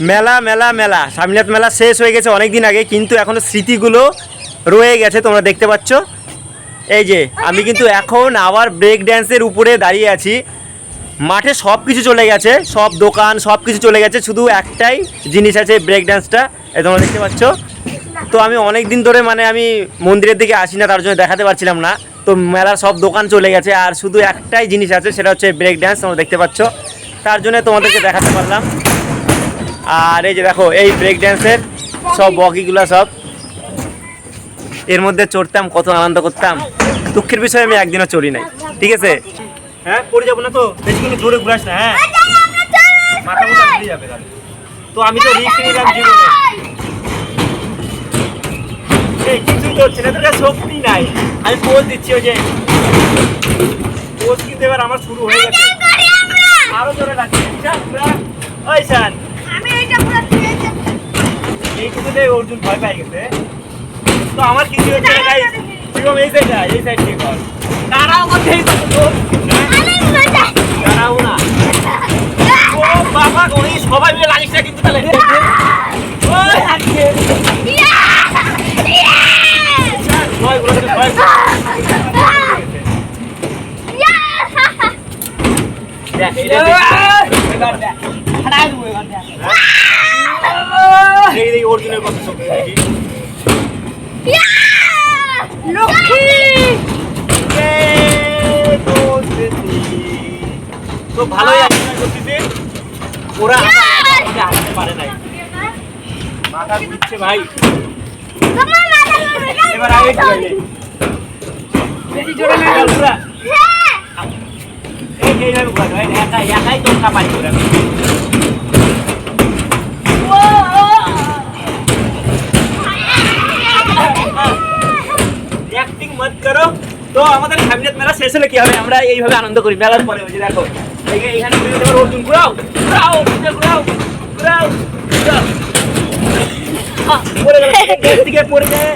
মেলা মেলা মেলা। স্বামীনাথ মেলা শেষ হয়ে গেছে অনেক দিন আগে, কিন্তু এখনও স্মৃতিগুলো রয়ে গেছে, তোমরা দেখতে পাচ্ছ। এই যে, আমি কিন্তু এখন আবার ব্রেক ড্যান্সের উপরে দাঁড়িয়ে আছি। মাঠে সব কিছু চলে গেছে, সব দোকান সব কিছু চলে গেছে, শুধু একটাই জিনিস আছে ব্রেক ড্যান্সটা এই তোমরা দেখতে পাচ্ছ? তো আমি অনেক দিন ধরে মানে আমি মন্দিরের দিকে আসি না, তার জন্য দেখাতে পারছিলাম না। তো মেলার সব দোকান চলে গেছে, আর শুধু একটাই জিনিস আছে, সেটা হচ্ছে ব্রেক ড্যান্স তোমরা দেখতে পাচ্ছ। তার জন্য তোমাদেরকে দেখাতে পারলাম। আর এই যে দেখো এই ব্রেক ড্যান্সের সব বগিগুলো সব। এর মধ্যে চড়তাম কত আনন্দ করতাম। দুঃখের বিষয়ে আমি একদিনও চড়ি নাই। ঠিক আছে? হ্যাঁ পড়ে যাব না তো? বেশি কিন্তু জোরে ঘুরাস না হ্যাঁ? মাথা মুথা ঘুরে যাবে তো আমি তো রিস্ক নিলাম জীবনে। এই কিছু করছে না তোর কাছে শক্তি নাই। আমি পোজ দিচ্ছি ওই যে। পোজ কিন্তু এবার আমার শুরু হয়ে গেছে। আরও জোরে লাগছে। ওই শান আমি এটা পুরো দিয়েছি এই অর্জুন ভয় পাই গেছে। তো আমার কিছু হচ্ছে না গাইস শিবম এই সাইড এই সাইড কর। দাঁড়াও কথা এই দাঁড়াও না। ও বাবা ওই সবাই মিলে লাগিস না কিন্তু তাহলে। ওই আজকে ভয় ভয় দেখ এটা দেখ। এই দেখি। অর্জুনের কত শক্তি দেখি তো ভালোই আছে না করতেছে ওরা হাসতে পারে নাই। মাথা ঘুরছে ভাই। তোমার এবার আগে বেশি জোরে না ঘুরা হ্যাঁ। এই যে এইভাবে ঘুরা একাই তো কাপাই ঘুরা ও অ্যাক্টিং মত করো তো আমাদের ফ্যামিলিত মেলা শেষ হলে কি হবে? আমরা এইভাবে আনন্দ করি মেলার পরে ওই যে দেখো এখানে অর্জুন ঘুরাও ঘুরাও অর্জুনকে ঘুরাও ঘুরাও ঘুরাও পড়ে গেল ব্রেক থেকে পড়ে যায়।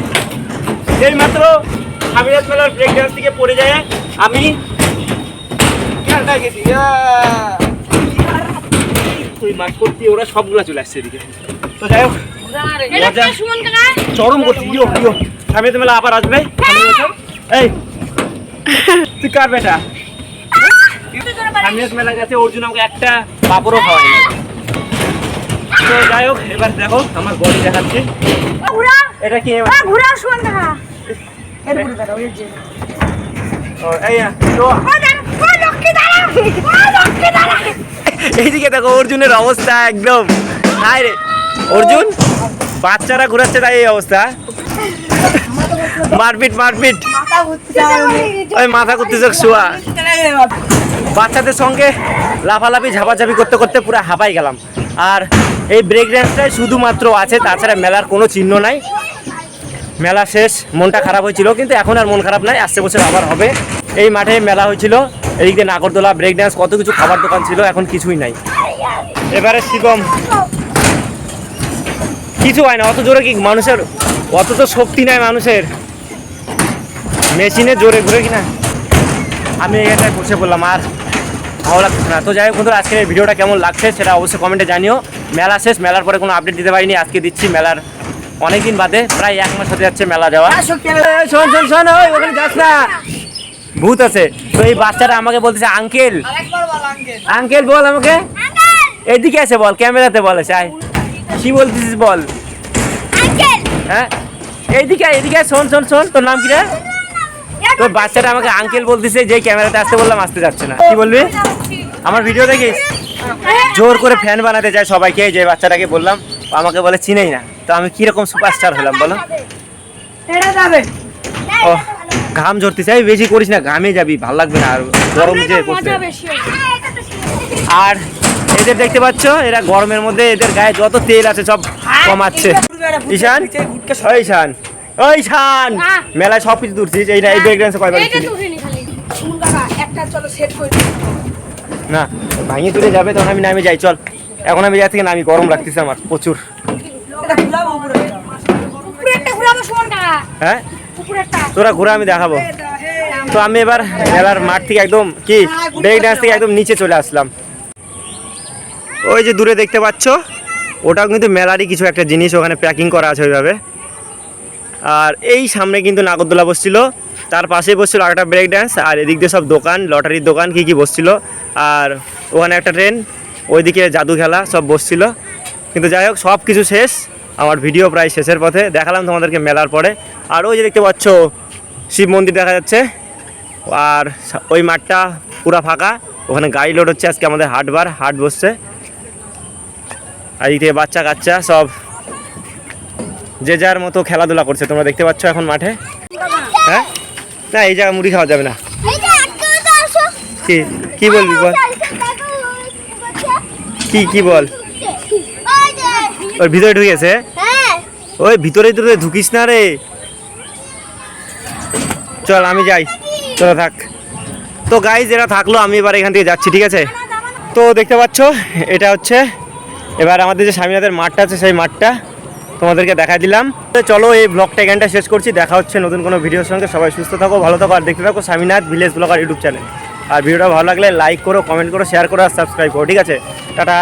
এই মাত্র মেলার ব্রেক ডান্স থেকে পড়ে যায় আমি। খেলটা গেছি তুই মাঠ করতি ওরা সবগুলা চলে আসছে এদিকে। তো যাই হোক চরম করছি ইয়ো ইয়ো। মেলা আবার আসবে। এই তুই কার বেটা? স্বামীনাথ মেলা গেছে অর্জুন আমাকে একটা পাপড়ও খাওয়াই না তো যাই হোক এবার দেখো আমার বডি দেখাচ্ছি। এটা কি ঘুরা সুমন লক্ষ্মী দাঁড়া। এইদিকে দেখো অর্জুনের অবস্থা একদম। হায় রে। অর্জুন বাচ্চারা ঘুরাচ্ছে তাই এই অবস্থা। মারপিট মারপিট। ওই মাথা করতেছে শোয়া। বাচ্চাদের সঙ্গে লাফালাফি, ঝাপাঝাপি করতে করতে পুরো হাঁপাই গেলাম। আর এই ব্রেক ড্যান্সটাই শুধুমাত্র আছে, তাছাড়া মেলার কোনো চিহ্ন নাই। মেলা শেষ, মনটা খারাপ হয়েছিল, কিন্তু এখন আর মন খারাপ নাই, আসছে বছর আবার হবে। এই মাঠে মেলা হয়েছিল দিয়ে নাগরদোলা ব্রেক ড্যান্স কত কিছু খাবার দোকান ছিল, এখন কিছুই নাই। এবারে শিবম। কিছু হয় না, অত জোরে কি মানুষের অত তো শক্তি নাই মানুষের। মেশিনে জোরে ঘুরে কিনা। আমি এখানটায় বসে পড়লাম আর ভালো লাগছে না। তো যাই হোক বন্ধুরা আজকের এই ভিডিওটা কেমন লাগছে সেটা অবশ্যই কমেন্টে জানিও। মেলা শেষ মেলার পরে কোনো আপডেট দিতে পারিনি আজকে দিচ্ছি মেলার অনেকদিন বাদে প্রায় এক মাস হতে যাচ্ছে মেলা যাওয়া। শোন শোন শোন ওই ওখানে যাস না। ভূত আছে। তো এই বাচ্চাটা আমাকে বলতেছে আঙ্কেল আঙ্কেল। বল আমাকে। এদিকে আছে বল ক্যামেরাতে বলে চাই কি বলতেছিস বল? হ্যাঁ? এইদিকে এইদিকে শোন শোন শোন তোর নাম কি রে? তোর বাচ্চাটা আমাকে আঙ্কেল বলতেছে যে ক্যামেরাতে আসতে বললাম আসতে যাচ্ছে না। কি বলবি? আমার ভিডিও দেখিস? জোর করে ফ্যান বানাতে চায় সবাইকে যে বাচ্চাটাকে বললাম আমাকে বলে চিনেই না। তো আমি কীরকম সুপারস্টার হলাম বলো? ও ঘাম ঝরতে চাই বেশি করিস না ঘামে যাবি ভালো লাগবে না আর গরম যে করতে আর এদের দেখতে পাচ্ছ এরা গরমের মধ্যে এদের গায়ে যত তেল আছে সব কমাচ্ছে। ঈশান? ওই ঈশান। ওই ঈশান! হ্যাঁ। মেলায় সব কিছু তুলছিস এই এই ব্রেক ডান্সে কয়বার না ভাঙিয়ে তুলে যাবে তখন আমি নামে যাই চল। এখন আমি যাই থেকে নামি গরম লাগতেছে আমার প্রচুর। হ্যাঁ? তোরা ঘুরে আমি দেখাবো। তো আমি এবার মেলার মাঠ থেকে একদম কি ব্রেক ডান্স থেকে একদম নিচে চলে আসলাম। ওই যে দূরে দেখতে পাচ্ছ? ওটাও কিন্তু মেলারই কিছু একটা জিনিস, ওখানে প্যাকিং করা আছে ওইভাবে। আর এই সামনে কিন্তু নাগরদোলা বসছিল, তার পাশেই বসছিল আর একটা ব্রেক ড্যান্স আর এদিক দিয়ে সব দোকান, লটারির দোকান, কী কী বসছিল। আর ওখানে একটা ট্রেন ওইদিকে জাদু খেলা, সব বসছিল। কিন্তু যাই হোক সব কিছু শেষ। আমার ভিডিও প্রায় শেষের পথে। দেখালাম তোমাদেরকে মেলার পরে। আর ওই যে দেখতে পাচ্ছ, শিব মন্দির দেখা যাচ্ছে। আর ওই মাঠটা পুরা ফাঁকা। ওখানে গাড়ি লোড হচ্ছে, আজকে আমাদের হাটবার, হাট বসছে। আর এদিক বাচ্চা কাচ্চা সব যে যার মতো খেলাধুলা করছে। তোমরা দেখতে পাচ্ছ এখন মাঠে। হ্যাঁ? না এই জায়গায় মুড়ি খাওয়া যাবে না। তো কি? কি বলবি বল? কি কি বল? ওর ভিতরে ঢুকেছে? হ্যাঁ। ওই ভিতরে ভিতরে ঢুকিস না রে। চল আমি যাই। চলো থাক। তো গাইজ এরা থাকল আমি এবার এখান থেকে যাচ্ছি ঠিক আছে? তো দেখতে পাচ্ছ এটা হচ্ছে এবার আমাদের যে স্বামীনাথের মাঠটা আছে, সেই মাঠটা তোমাদেরকে দেখা দিলাম। চলো এই ব্লগটা এখানটা শেষ করছি। দেখা হচ্ছে নতুন কোনো ভিডিওর সঙ্গে। সবাই সুস্থ থাকো, ভালো থাকো, আর দেখতে থাকো Swaminath village blogger YouTube channel আর ভিডিওটা ভালো লাগলে লাইক করো কমেন্ট করো শেয়ার করো, আর সাবস্ক্রাইব করো, ঠিক আছে? টাটা।